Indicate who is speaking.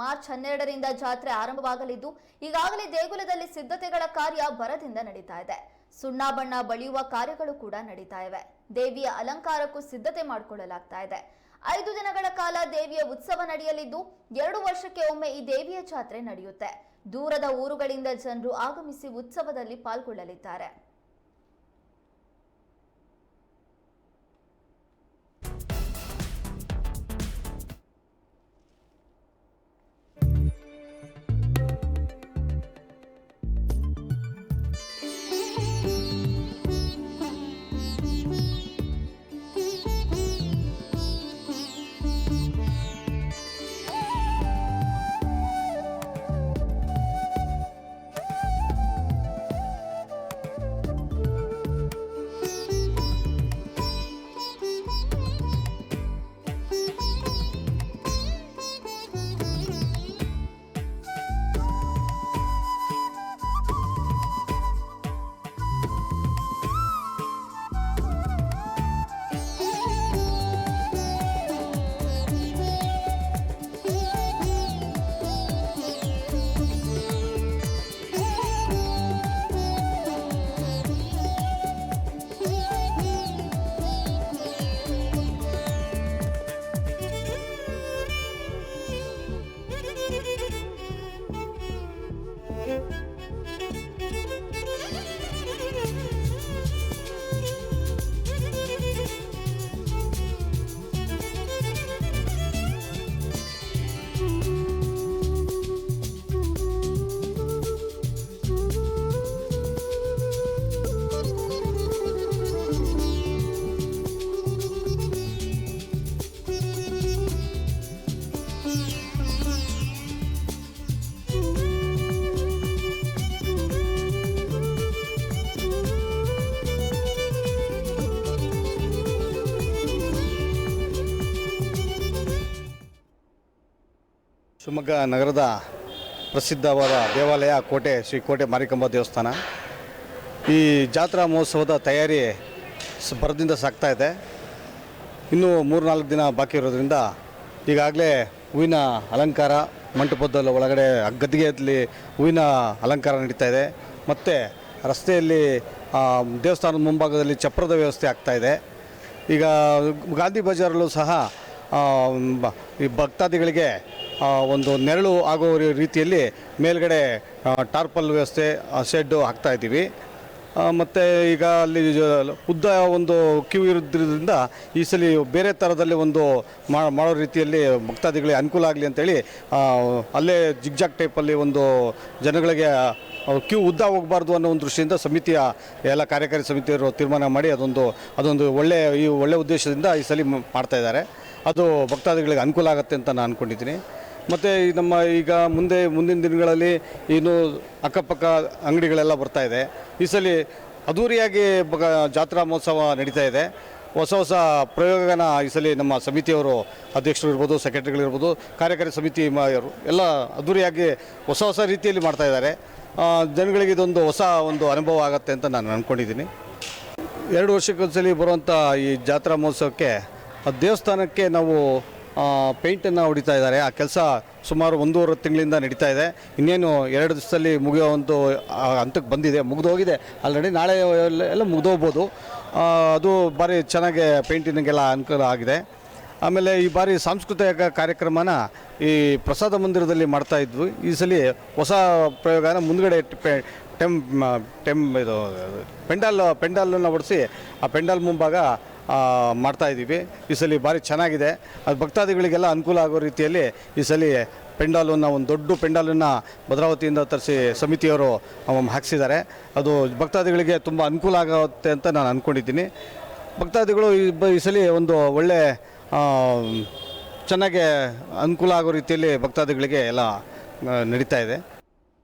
Speaker 1: March ಹನ್ನೆರಡರಿಂದ ಜಾತ್ರೆ ಆರಂಭವಾಗಲಿದ್ದು, ಈಗಾಗಲೇ ದೇಗುಲದಲ್ಲಿ ಸಿದ್ಧತೆಗಳ ಕಾರ್ಯ ಭರದಿಂದ ನಡೀತಾ ಇದೆ. ಸುಣ್ಣ ಬಣ್ಣ ಬಳಿಯುವ ಕಾರ್ಯಗಳು ಕೂಡ ನಡೀತಾ ಇವೆ. ದೇವಿಯ ಅಲಂಕಾರಕ್ಕೂ ಸಿದ್ಧತೆ ಮಾಡಿಕೊಳ್ಳಲಾಗ್ತಾ ಇದೆ. ಐದು ದಿನಗಳ ಕಾಲ ದೇವಿಯ ಉತ್ಸವ ನಡೆಯಲಿದ್ದು, ಎರಡು ವರ್ಷಕ್ಕೆ ಒಮ್ಮೆ ಈ ದೇವಿಯ ಜಾತ್ರೆ ನಡೆಯುತ್ತೆ. ದೂರದ ಊರುಗಳಿಂದ ಜನರು ಆಗಮಿಸಿ ಉತ್ಸವದಲ್ಲಿ ಪಾಲ್ಗೊಳ್ಳಲಿದ್ದಾರೆ.
Speaker 2: ಶಿವಮೊಗ್ಗ ನಗರದ ಪ್ರಸಿದ್ಧವಾದ ದೇವಾಲಯ ಕೋಟೆ, ಶ್ರೀ ಕೋಟೆ ಮಾರಿಕಂಬ ದೇವಸ್ಥಾನ. ಈ ಜಾತ್ರಾ ಮಹೋತ್ಸವದ ತಯಾರಿ ಸ- ಭರದಿಂದ ಸಾಗ್ತಾ ಇದೆ. ಇನ್ನೂ ಮೂರು ನಾಲ್ಕು ದಿನ ಬಾಕಿ ಇರೋದ್ರಿಂದ ಈಗಾಗಲೇ ಹೂವಿನ ಅಲಂಕಾರ ಮಂಟಪದಲ್ಲಿ ಒಳಗಡೆ ಗದ್ದಿಗೆಯಲ್ಲಿ ಹೂವಿನ ಅಲಂಕಾರ ನಡೀತಾ ಇದೆ. ಮತ್ತು ರಸ್ತೆಯಲ್ಲಿ ದೇವಸ್ಥಾನದ ಮುಂಭಾಗದಲ್ಲಿ ಚಪ್ರದ ವ್ಯವಸ್ಥೆ ಆಗ್ತಾ ಇದೆ. ಈಗ ಗಾಂಧಿ ಬಜಾರಲ್ಲೂ ಸಹ ಈ ಭಕ್ತಾದಿಗಳಿಗೆ ಒಂದು ನೆರಳು ಆಗೋ ರೀತಿಯಲ್ಲಿ ಮೇಲ್ಗಡೆ ಟಾರ್ಪಲ್ ವ್ಯವಸ್ಥೆ ಶೆಡ್ಡು ಹಾಕ್ತಾ ಇದ್ದೀವಿ. ಮತ್ತು ಈಗ ಅಲ್ಲಿ ಉದ್ದ ಒಂದು ಕ್ಯೂ ಇರೋದ್ರಿಂದ ಈ ಸಲ ಬೇರೆ ಥರದಲ್ಲಿ ಒಂದು ಮಾಡೋ ರೀತಿಯಲ್ಲಿ ಭಕ್ತಾದಿಗಳಿಗೆ ಅನುಕೂಲ ಆಗಲಿ ಅಂತೇಳಿ ಅಲ್ಲೇ ಜಿಗ್ಜಾಗ್ ಟೈಪಲ್ಲಿ ಒಂದು ಜನಗಳಿಗೆ ಕ್ಯೂ ಉದ್ದ ಹೋಗಬಾರ್ದು ಅನ್ನೋ ಒಂದು ದೃಷ್ಟಿಯಿಂದ ಸಮಿತಿಯ ಎಲ್ಲ ಕಾರ್ಯಕಾರಿ ಸಮಿತಿಯವರು ತೀರ್ಮಾನ ಮಾಡಿ ಅದೊಂದು ಅದೊಂದು ಒಳ್ಳೆಯ ಈ ಒಳ್ಳೆಯ ಉದ್ದೇಶದಿಂದ ಈ ಸಲ ಮಾಡ್ತಾಯಿದ್ದಾರೆ ಅದು ಭಕ್ತಾದಿಗಳಿಗೆ ಅನುಕೂಲ ಆಗುತ್ತೆ ಅಂತ ನಾನು ಅಂದ್ಕೊಂಡಿದ್ದೀನಿ ಮತ್ತು ನಮ್ಮ ಈಗ ಮುಂದೆ, ಮುಂದಿನ ದಿನಗಳಲ್ಲಿ ಇನ್ನು ಅಕ್ಕಪಕ್ಕ ಅಂಗಡಿಗಳೆಲ್ಲ ಬರ್ತಾ ಇದೆ. ಈ ಸಲ ಅದ್ಧೂರಿಯಾಗಿ ಬಗ, ಜಾತ್ರಾ ಮಹೋತ್ಸವ ನಡೀತಾ ಇದೆ. ಹೊಸ ಹೊಸ ಪ್ರಯೋಗನ ಈ ಸಲ ನಮ್ಮ ಸಮಿತಿಯವರು ಅಧ್ಯಕ್ಷರು ಇರ್ಬೋದು ಸೆಕ್ರೆಟರಿಗಳಿರ್ಬೋದು, ಕಾರ್ಯಕಾರಿ ಸಮಿತಿ ಎಲ್ಲ ಅದ್ಧೂರಿಯಾಗಿ ಹೊಸ ಹೊಸ ರೀತಿಯಲ್ಲಿ ಮಾಡ್ತಾ ಇದ್ದಾರೆ. ಜನಗಳಿಗೆ ಇದೊಂದು ಹೊಸ ಒಂದು ಅನುಭವ ಆಗುತ್ತೆ ಅಂತ ನಾನು ಅಂದ್ಕೊಂಡಿದ್ದೀನಿ ಎರಡು ವರ್ಷಕ್ಕೊಂದ್ಸಲಿ ಬರುವಂಥ ಈ ಜಾತ್ರಾ ಮಹೋತ್ಸವಕ್ಕೆ ದೇವಸ್ಥಾನಕ್ಕೆ ನಾವು ಪೇಂಟನ್ನು ಹೊಡಿತಾ ಇದ್ದಾರೆ. ಆ ಕೆಲಸ ಸುಮಾರು ಒಂದೂವರೆ ತಿಂಗಳಿಂದ ನಡೀತಾ ಇದೆ. ಇನ್ನೇನು ಎರಡು ದಿವಸದಲ್ಲಿ ಮುಗಿಯೋ ಒಂದು ಹಂತಕ್ಕೆ ಬಂದಿದೆ, ಮುಗಿದೋಗಿದೆ. ಆಲ್ರೆಡಿ ನಾಳೆ ಎಲ್ಲ- ಮುಗಿದೋಗ್ಬೋದು. ಅದು ಭಾರಿ ಚೆನ್ನಾಗಿ ಪೇಂಟಿಂಗೆಲ್ಲ ಅನುಕೂಲ ಆಗಿದೆ. ಆಮೇಲೆ ಈ ಬಾರಿ ಸಾಂಸ್ಕೃತಿಕ ಕಾರ್ಯಕ್ರಮನ ಈ ಪ್ರಸಾದ ಮಂದಿರದಲ್ಲಿ ಮಾಡ್ತಾ ಇದ್ವಿ. ಈ ಸಲ ಹೊಸ ಪ್ರಯೋಗನ ಮುಂದ್ಗಡೆ ಟೆಮ್ ಟೆಮ್ ಇದು, ಪೆಂಡಾಲ್, ಪೆಂಡಾಲನ್ನು ಹೊಡಿಸಿ ಆ ಪೆಂಡಾಲ್ ಮುಂಭಾಗ ಆ, ಮಾಡ್ತಾ ಇದ್ದೀವಿ. ಈ ಸಲ ಭಾರಿ ಚೆನ್ನಾಗಿದೆ. ಅದು ಭಕ್ತಾದಿಗಳಿಗೆಲ್ಲ ಅನುಕೂಲ ಆಗೋ ರೀತಿಯಲ್ಲಿ ಈ ಸಲ ಪೆಂಡಾಲನ್ನು ಒಂದು ದೊಡ್ಡ ಪೆಂಡಾಲನ್ನು ಭದ್ರಾವತಿಯಿಂದ ತರಿಸಿ ಸಮಿತಿಯವರು ಹಾಕಿಸಿದ್ದಾರೆ. ಅದು ಭಕ್ತಾದಿಗಳಿಗೆ ತುಂಬ ಅನುಕೂಲ ಆಗುತ್ತೆ ಅಂತ ನಾನು ಅಂದ್ಕೊಂಡಿದ್ದೀನಿ ಭಕ್ತಾದಿಗಳು ಈ ಬ ಈ ಸಲ ಒಂದು ಒಳ್ಳೆ ಚೆನ್ನಾಗೆ ಅನುಕೂಲ ಆಗೋ ರೀತಿಯಲ್ಲಿ ಭಕ್ತಾದಿಗಳಿಗೆ ಎಲ್ಲ ನಡೀತಾ ಇದೆ.